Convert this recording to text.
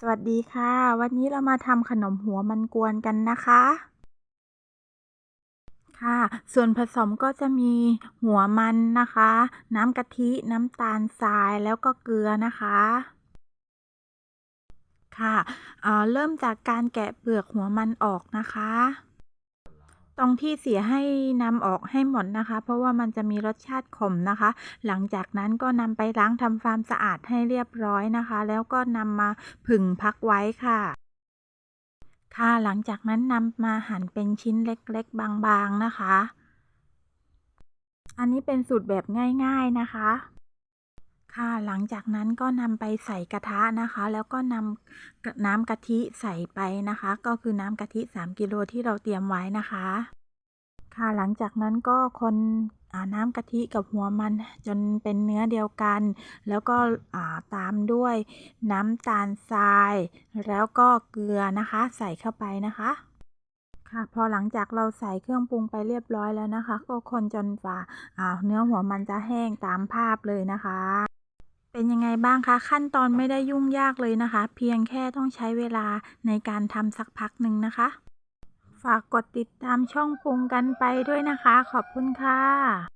สวัสดีค่ะ วันนี้เรามาทำขนมหัวมันกวนกันนะคะ ค่ะ ส่วนผสมก็จะมีหัวมันนะคะ น้ำกะทิน้ำตาลทรายแล้วก็เกลือนะคะค่ะเอ่อเริ่มจากการแกะเปลือกหัวมันออกนะคะ ตรงที่เสียให้นำออกให้หมดนะคะ เพราะว่ามันจะมีรสชาติขมนะคะ หลังจากนั้นก็นำไปล้างทำความสะอาดให้เรียบร้อยนะคะ แล้วก็นำมาผึ่งพักไว้ค่ะค่ะหลังจากนั้นนำมาหั่นเป็นชิ้นเล็กๆ บางๆนะคะ อันนี้เป็นสูตรแบบง่าย ๆนะคะ ค่ะ หลังจากนั้นก็นำไปใส่กระทะนะคะ แล้วก็นำน้ำกะทิใส่ไปนะคะ ก็คือน้ำกะทิ 3 กิโลที่เราเตรียมไว้นะคะ ค่ะ หลังจากนั้นก็คนน้ำกะทิกับหัวมันจนเป็นเนื้อเดียวกัน แล้วก็ตามด้วยน้ำตาลทราย แล้วก็เกลือนะคะ ใส่เข้าไปนะคะ ค่ะ พอหลังจากเราใส่เครื่องปรุงไปเรียบร้อยแล้วนะคะ ก็คนจนกว่าอ่าเนื้อหัวมันจะแห้งตามภาพเลยนะคะ เป็นยังไงบ้างคะขั้นตอนไม่ได้ยุ่งยากเลยนะคะ เพียงแค่ต้องใช้เวลาในการทำสักพักหนึ่งนะคะ ฝากกดติดตามช่องปรุงกันไปด้วยนะคะ ขอบคุณค่ะ